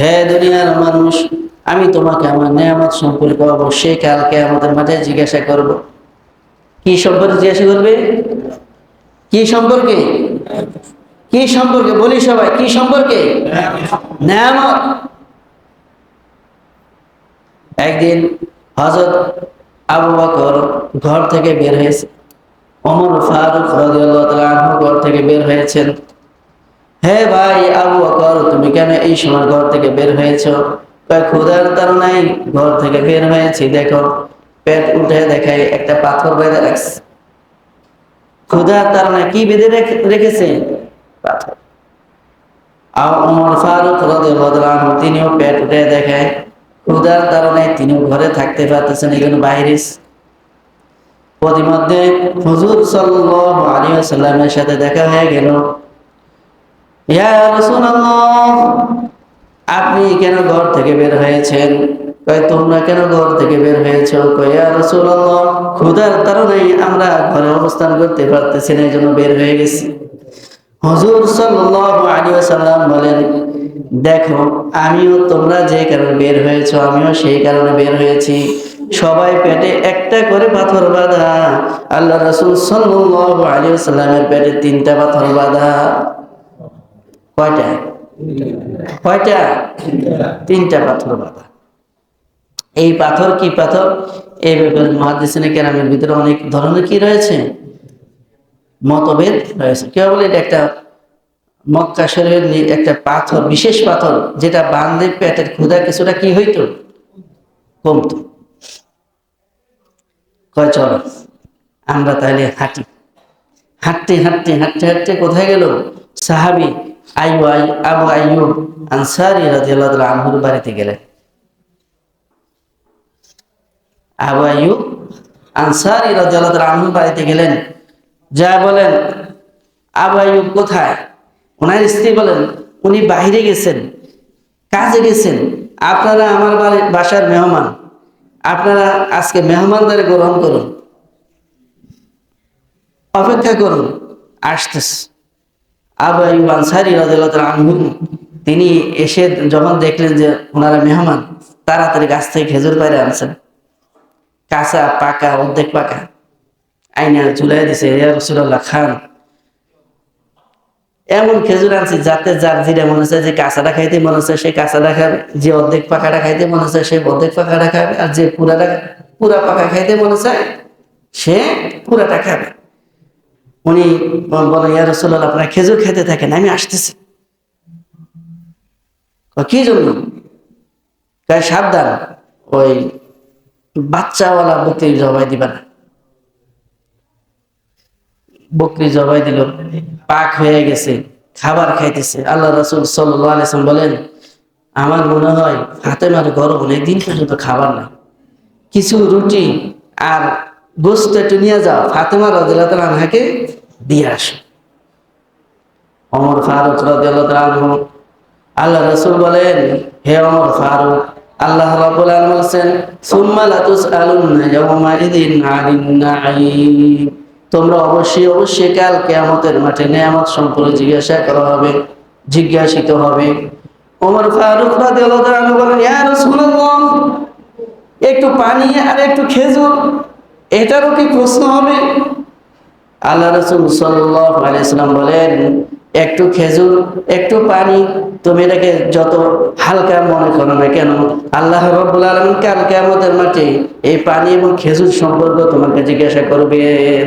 হে দুনিয়ার মানুষ, আমি তোমাকে আমার নিয়ামত সম্পর্কে অবশ্যই কালকে আমাদের মাঠে জিজ্ঞাসা করব। কি সম্পর্কে জিজ্ঞাসা করবে? কি সম্পর্কে? কি সম্পর্কে? বলি সবাই, কি সম্পর্কে? নিয়ামত। একদিন হজরত আবু বকর ঘর থেকে বের হয়েছে। ওমর ফারুক রাদিয়াল্লাহু তাআলা ঘর থেকে বের হয়েছেন। হে ভাই আবু বকর, তুমি কেন এই সময় ঘর থেকে বের হয়েছো? কয়, ক্ষুধার তাড়নায় ঘর থেকে বের হয়েছি, দেখো। পেট উঠে দেখায় একটা পাথর বেঁধে রাখছে। ক্ষুধার তাড়নায় কি বেঁধে রেখে- রেখেছে? পাথর। আর ওমর ফারুক রাদিয়াল্লাহু তিনিও পেট উঠে দেখায় ক্ষুধার কারণে তিনিও ঘরে থাকতে পারতেছেন এখানে বাইরে প্রতিমধ্যে হুজুর সাল্লাল্লাহু আলাইহি ওয়াসাল্লামের সাথে দেখা হয়ে গেল। ইয়া রাসূলুল্লাহ, আপনি কেন ঘর থেকে বের হয়েছেন? কয়, তোমরা কেন ঘর থেকে বের হয়েছো? কয়, ইয়া রাসূলুল্লাহ, ক্ষুধার কারণে আমরা ঘরে অবস্থান করতে পারতেছি না এই জন্য বের হয়ে গেছি। হুজুর ওয়াসাল্লাম বলেন, দেখো, আমিও তোমরা যে কারণে বের হয়েছো, আমিও সেই কারণে বের হয়েছি। সবাই পেটে একটা করে পাথর বাঁধা। আল্লাহ রাসূল সাল্লাল্লাহু আলাইহি ওয়াসাল্লামের পেটে তিনটা পাথর বাঁধা। কয়টা? কয়টা? তিনটা পাথর বাঁধা। এই পাথর কি পাথর? এই ব্যাপারে কেরামের ভিতরে অনেক ধরনের কি রয়েছে? মতভেদ রয়েছে। কেউ বলে এটা একটা মক্কা শরীরের একটা পাথর, বিশেষ পাথর, যেটা বান্ধে পেটের ক্ষুধা কিছুটা কি হইতো? কমতো। কয়, চলো, আমরা তাহলে হাঁটি। হাঁটতে হাঁটতে হাঁটতে হাঁটতে কোথায় গেল? সাহাবি আইউ আই, আবু আইয়ুব আনসারি রাদিয়াল্লাহু তাআলা আনহুর বাড়িতে গেলেন। আবু আইয়ুব আনসারি রাদিয়াল্লাহু তাআলা আনহুর বাড়িতে গেলেন। যা বলেন, আবু আইয়ুব কোথায়? ওনার স্ত্রী বলেন, উনি বাইরে গেছেন, কাজে গেছেন। আপনারা আমার বাড়ি, বাসার মেহমান, আপনারা আজকে মেহমানদারে গ্রহণ করুন, অপেক্ষা করুন, আসতেছে। আবু আইয়ুব আনসারী রাদিয়াল্লাহু তাআলা আনহু, তিনি এসে যখন দেখলেন যে ওনারা মেহমান, তাড়াতাড়ি গাছ থেকে খেজুর বাইরে আনছেন। কাঁচা, পাকা, অর্ধেক পাকা, আইনা ঝুলাই দিছে, ইয়া রাসূলুল্লাহ, খান। এমন খেজুর আনছি যাতে যার যেটা মনে হচ্ছে যে কাঁচাটা খাইতে মনে হচ্ছে সে কাঁচাটা খাবে, যে অর্ধেক পাকাটা খাইতে মনে হচ্ছে সে অর্ধেক পাকাটা খাবে, আর যে পুরাটা, পুরা পাকা খাইতে মনে চায় সে পুরাটা খাবে। উনি বলে ইয়া রসুল্লাহ আপনার খেজুর খেতে থাকেন, আমি আসতেছি। কি জন্য? কয়, সাবধান, ওই বাচ্চাওয়ালা বকরি জবাই দিবা না। বকরি জবাই দিল, পাক হয়ে গেছে, খাবার খাইতেছে। আল্লাহ রসুল সাল্লাম বলেন, আমার মনে হয় হাতে ফাতেমার ঘর অনেকদিন পর্যন্ত খাবার নাই। কিছু রুটি আর গোস্ত একটু নিয়ে যাও। ফাতেমা রাদিল্লাহ আনহাকে দিয়ে আসো। অমর ফারুক আল্লাহ রসুল বলেন, হে অমর ফারুক, আল্লাহ রাব্বুল আলামিন বলেন সুম্মা লাতুসআলুন্না ইয়াওমা ইদিন আনিন নাঈম। তোমরা অবশ্যই অবশ্যই কাল কিয়ামতের মাঠে নিয়ামত সম্পর্কে জিজ্ঞাসা করা হবে, জিজ্ঞাসিত হবে। ওমর ফারুক রাদিয়াল্লাহু তাআলা বলেন, ইয়া রাসূলুল্লাহ, একটু পানি আর একটু খেজুর, এটারও কি প্রশ্ন হবে? আল্লাহ রসুল সাল্লাম বলেন, একটু খেজুর, একটু পানি, তুমি এটাকে যত হালকা মনে করো না কেন, আল্লাহ রব্বুল আলম আমাদের মাঠে এই পানি এবং খেজুর সম্পর্ক তোমাকে জিজ্ঞাসা করবেন।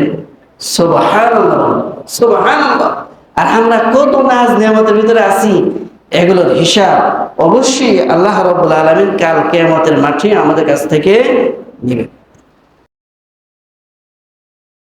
আর আমরা কত নাজ নিয়ামতের ভিতরে আছি, এগুলোর হিসাব অবশ্যই আল্লাহ রব্বুল আলমিন কাল কেয়ামতের মাঠে আমাদের কাছ থেকে নেবে